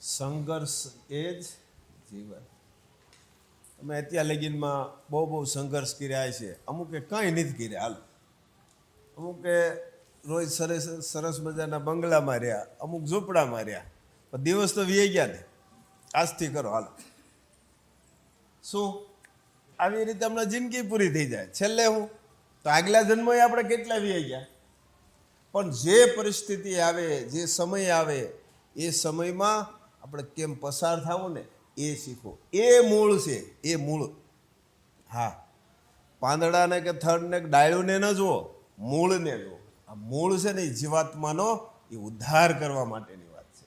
સંઘર્ષ એ જ જીવન. તમે અત્યાર લગીનમાં બહુ બહુ સંઘર્ષ કર્યા છે. અમુકે કાંઈ નથી કર્યા, હાલ. અમુકે રોજ સરસ સરસ મજાના બંગલામાં રહ્યા અમુક ઝૂંપડામાં રહ્યા પણ દિવસ તો વીએ ગયા ને. આજથી કરો, હાલ. શું? આવી રીતે હમણાં જિંદગી પૂરી થઈ જાય. છેલ્લે હું? તો આગલા જન્મોએ આપણે કેટલા વીએ ગયા? પણ જે પરિસ્થિતિ આવે, જે સમય આવે, એ સમયમાં આપણે કેમ પસાર થવું ને, એ શીખો. એ મૂળ છે, એ મૂળ. હા. પાંદડાને કે થડને કે ડાળીઓને ન જુઓ, મૂળને જુઓ. આ મૂળ છે ને એ જીવાત્માનો એ ઉદ્ધાર કરવા માટેની વાત છે.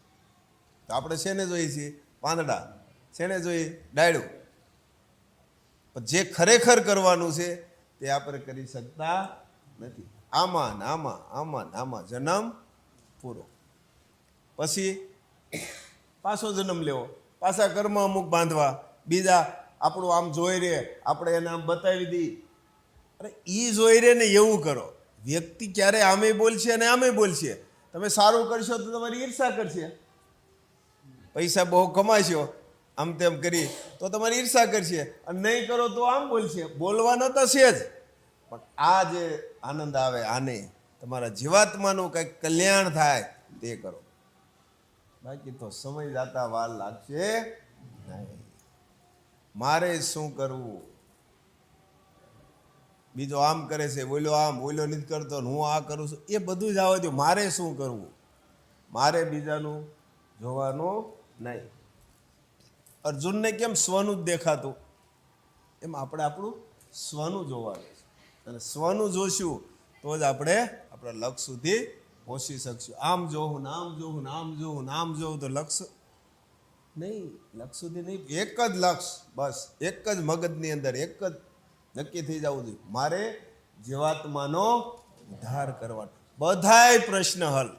તો આપણે શેને જોઈએ છીએ? પાંદડા. શેને જોઈએ? ડાળ્યું જે ખરેખર કરવાનું છે, તે આપણે કરી શકતા નથી. આમાં આમાં આમાં આમાં જન્મ પૂરો. પછી પાછો જન્મ લેવો. પાછા કર્મ અમુક બાંધવા. બીજા આપણું આમ જોઈ રે, આપણે એને આમ બતાવી દઈ અરે એ જોઈ રે ને એવું કરો. વ્યક્તિ ક્યારે આમે બોલશે અને આમે બોલશે. તમે સારું કરશો તો તમારી ઈર્ષા કરશે. પૈસા બહુ કમાશો, આમ તેમ કરી, તો તમારી ઈર્ષા કરશે. અને નહીં કરો તો આમ બોલશે. બોલવાનો તો છે જ. પણ આ જે આનંદ આવે આને, તમારા જીવાત્માનું કંઈક કલ્યાણ થાય તે કરો. બાકી તો સમય જાતા વાર લાગશે નહીં. મારે શું કરવું? બીજો આમ કરે છે, બોલ્યો આમ, બોલ્યો નથી કરતો હું આ કરું છું, એ બધું જ આવવા દો મારે શું કરવું? મારે બીજાનું જોવાનું નહીં. અર્જુનને કેમ સ્વનું જ દેખાતું? એમ આપણે આપણું સ્વનું જોવાનું અને સ્વનું જોશું તો જ આપણે, આપણા લક્ષ સુધી પહોંચી શકશું આમ જોવું નામ આમ જોવું ને આમ જોવું તો લક્ષ્ય નહીં, લક્ષ સુધી નહીં, એક જ લક્ષ્ય બસ, એક જ મગજની અંદર, એક જ નક્કી થઈ જવું જોઈએ. મારે જીવાત્માનો ઉદ્ધાર કરવાનો બધાય પ્રશ્ન હલ.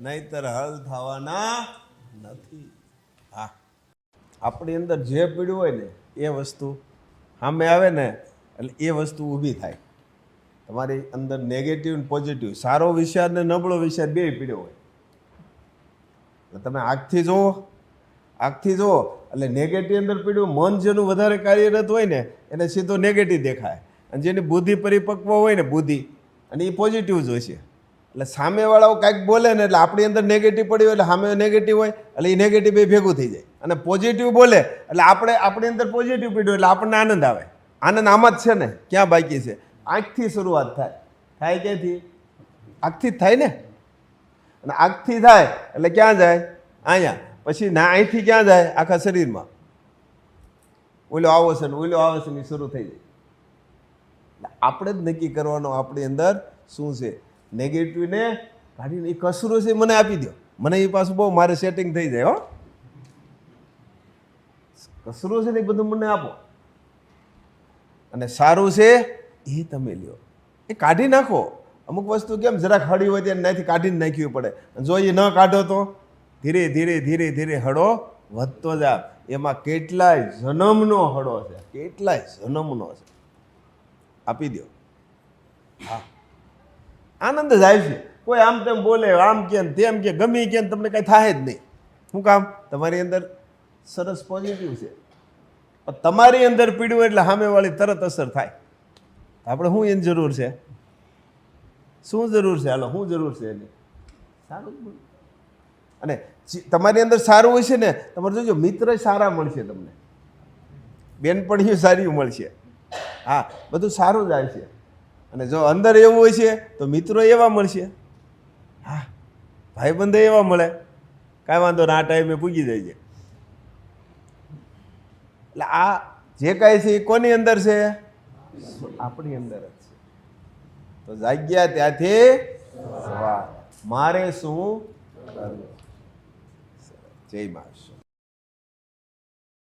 નહીતર હલ થવાના નથી. હા. આપણી અંદર જે પીડ્યું હોય ને, એ વસ્તુ સામે આવે ને, એટલે એ વસ્તુ ઊભી થાય. તમારી અંદર નેગેટિવ ને પોઝિટિવ સારો વિચાર ને નબળો વિચાર બે પીડ્યો હોય. તમે આગથી જુઓ આગથી જુઓ, એટલે નેગેટિવ અંદર પીડ્યું, મન જેનું વધારે કાર્યરત હોય ને, એને સીધો નેગેટિવ દેખાય. અને જેની બુદ્ધિ પરિપક્વ હોય ને, બુદ્ધિ, અને એ પોઝિટિવ જ હોય છે. એટલે સામેવાળાઓ કાંઈક બોલે ને, એટલે આપણી અંદર નેગેટિવ પડ્યું હોય, એટલે સામે નેગેટિવ હોય, એટલે એ નેગેટિવ એ ભેગું થઈ જાય. અને પોઝિટિવ બોલે, એટલે આપણે, આપણી અંદર પોઝિટિવ પીડ્યું એટલે આપણને આનંદ આવે. આનંદ આમાં જ છે ને, ક્યાં બાકી છે? આંખથી શરૂઆત થાય. થાય ક્યાંથી? આંખથી જ થાય ને? અને આંખથી થાય એટલે ક્યાં જાય? અહીંયા. પછી ના અહીંથી ક્યાં જાય? આખા શરીરમાં. ઓલો આવો છે ને ઓલો આવે છે ને શરૂ થઈ જાય. આપણે જ નક્કી કરવાનો આપણી અંદર શું છે? નેગેટિવને કાઢીને એ કસરો છે મને આપી દો મને એ પાછું બહુ મારે સેટિંગ થઈ જાય હો. કસરો છે ને એ બધું મને આપો. અને સારું છે એ તમે લ્યો. એ કાઢી નાખો. અમુક વસ્તુ કેમ જરાક હળી હોય ત્યાં નહીંથી કાઢીને નાખવી પડે. જો એ ન કાઢો તો? ધીરે ધીરે ધીરે ધીરે હળો વધતો જા. એમાં કેટલાય જન્મનો હળો છે. કેટલાય જન્મનો છે. આપી દો હા. આનંદ જ આવશે કોઈ આમ તેમ બોલે, આમ કે તેમ કે, ગમે કે તમને કાંઈ થાય જ નહીં. શું કામ? તમારી અંદર સરસ પોઝિટિવ છે. તમારી અંદર પીડ્યું એટલે સામેવાળી તરત અસર થાય. આપણે શું એની જરૂર છે? શું જરૂર છે? હાલો શું જરૂર છે એની. સારું અને તમારી અંદર સારું હોય છે ને તમારે જોજો મિત્ર સારા મળશે તમને. બેનપણીઓ સારી મળશે. હા બધું સારું જ આવશે અને જો અંદર એવું હોય છે તો મિત્રો એવા મળશે. હા ભાઈબંધો એવા મળે. કાંઈ વાંધો ના આ ટાઈમે પૂગી જાય છે. એટલે આ જે કાંઈ છે એ કોની અંદર છે? આપણી અંદર જ છે. તો જાગ્યા ત્યાંથી મારે શું કરવું? જય માસ